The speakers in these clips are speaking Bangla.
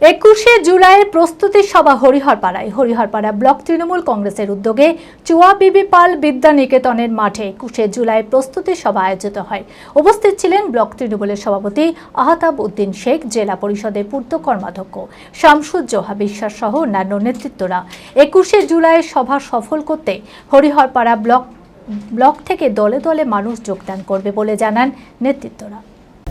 একুশে জুলাইয়ের প্রস্তুতি সভা হরিহরপাড়ায়। হরিহরপাড়া ব্লক তৃণমূল কংগ্রেসের উদ্যোগে চুয়া বিবি পাল বিদ্যা নিকেতনের মাঠে একুশে জুলাই প্রস্তুতি সভা আয়োজিত হয়। উপস্থিত ছিলেন ব্লক তৃণমূলের সভাপতি আহতাব উদ্দিন শেখ, জেলা পরিষদের পূর্ত কর্মাধ্যক্ষ শামসুজ্জোহা বিশ্বাস সহ অন্যান্য নেতৃত্বরা। একুশে জুলাইয়ের সভা সফল করতে হরিহরপাড়া ব্লক ব্লক থেকে দলে দলে মানুষ যোগদান করবে বলে জানান নেতৃত্বরা।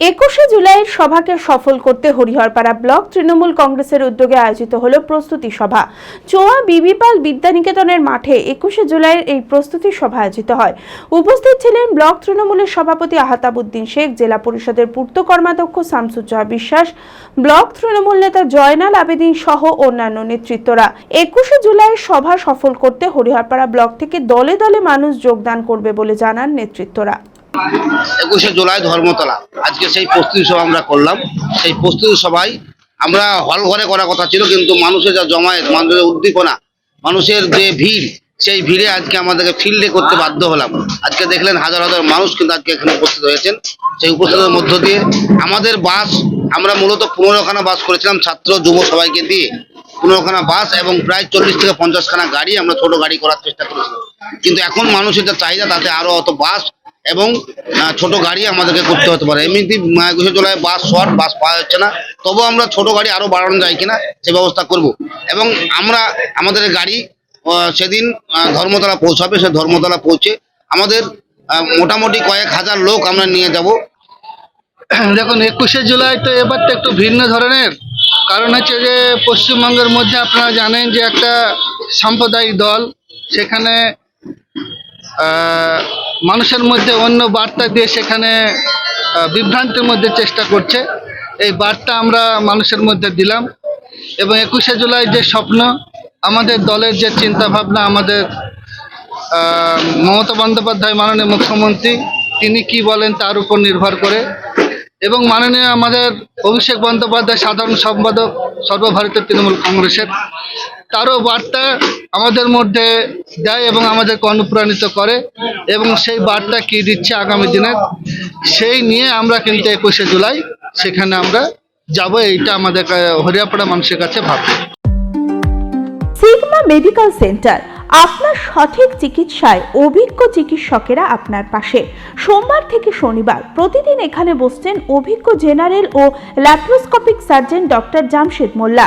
একুশে জুলাইয়ের সভাকে সফল করতে হরিহরপাড়া ব্লক তৃণমূল কংগ্রেসের উদ্যোগে আয়োজিত হল প্রস্তুতি সভা। চোয়া বিবিপাল বিদ্যানিকেতনের মাঠে একুশে জুলাইয়ের এই প্রস্তুতি সভা আয়োজিত হয়। উপস্থিত ছিলেন ব্লক তৃণমূলের সভাপতি আহতাবুদ্দিন শেখ, জেলা পরিষদের পূর্ত কর্মাধ্যক্ষ শামসুজ্জোহা বিশ্বাস, ব্লক তৃণমূল নেতা জয়নাল আবেদিন সহ অন্যান্য নেতৃত্বরা। একুশে জুলাইয়ের সভা সফল করতে হরিহরপাড়া ব্লক থেকে দলে দলে মানুষ যোগদান করবে বলে জানান নেতৃত্বরা। একুশে জুলাই ধর্মতলা। আজকে সেই প্রস্তুতি সভা আমরা করলাম। সেই প্রস্তুতি সভায় আমরা হল ঘরে করার কথা ছিল, কিন্তু মানুষের যা জমায়েত, মানুষের উদ্দীপনা, মানুষের যে ভিড়, সেই ভিড়ে আজকে আমাদেরকে ফিল্ডে করতে বাধ্য হলাম। আজকে দেখলেন হাজার হাজার মানুষ কিন্তু আজকে এখানে উপস্থিত হয়েছেন। সেই উপস্থিতের মধ্য দিয়ে আমাদের বাস, আমরা মূলত পনেরোখানা বাস করেছিলাম ছাত্র যুব সবাইকে দিয়ে। পনেরোখানা বাস এবং প্রায় চল্লিশ থেকে পঞ্চাশখানা গাড়ি আমরা ছোট গাড়ি করার চেষ্টা করেছিলাম। কিন্তু এখন মানুষের যা চাহিদা, তাতে আরও অত বাস এবং ছোট গাড়ি আমাদেরকে করতে হতে পারে। এমনিতে একুশে জুলাই বাস শর্ট, বাস পাওয়া যাচ্ছে না। তবুও আমরা ছোট গাড়ি আরও বাড়ানো যায় কিনা, সে ব্যবস্থা করব। এবং আমরা, আমাদের গাড়ি সেদিন ধর্মতলা পৌঁছাবে, সে ধর্মতলা পৌঁছে আমাদের মোটামুটি কয়েক হাজার লোক আমরা নিয়ে যাব। দেখুন, একুশে জুলাই তো এবারটা একটু ভিন্ন ধরনের। কারণ হচ্ছে যে, পশ্চিমবঙ্গের মধ্যে আপনারা জানেন যে একটা সাম্প্রদায়িক দল, সেখানে মানুষের মধ্যে অন্য বার্তা দিয়ে সেখানে বিভ্রান্তির মধ্যে চেষ্টা করছে। এই বার্তা আমরা মানুষের মধ্যে দিলাম। এবং একুশে জুলাই যে স্বপ্ন, আমাদের দলের যে চিন্তা ভাবনা আমাদের মমতা বন্দ্যোপাধ্যায় মাননীয় মুখ্যমন্ত্রী, তিনি কি বলেন তার উপর নির্ভর করে। এবং মাননীয় আমাদের অভিষেক বন্দ্যোপাধ্যায়, সাধারণ সম্পাদক, সর্বভারতীয় তৃণমূল কংগ্রেসের। তারও বার্তা আমাদের মধ্যে দেয় এবং আমাদেরকে অনুপ্রাণিত করে এবং সেই বার্তা কি দিচ্ছে আগামী দিনে, সেই নিয়ে আমরা কিন্তু একুশে জুলাই সেখানে আমরা যাব, এইটা আমাদের হরিয়াপাড়া মানুষের কাছে ভাবছি সিগমা মেডিকেল সেন্টার, আপনার সঠিক চিকিৎসায় অভিজ্ঞ চিকিৎসকেরা আপনার পাশে। সোমবার থেকে শনিবার প্রতিদিন এখানে বসছেন অভিজ্ঞ জেনারেল ও laparoscopic surgeon doctor Jamshed Molla.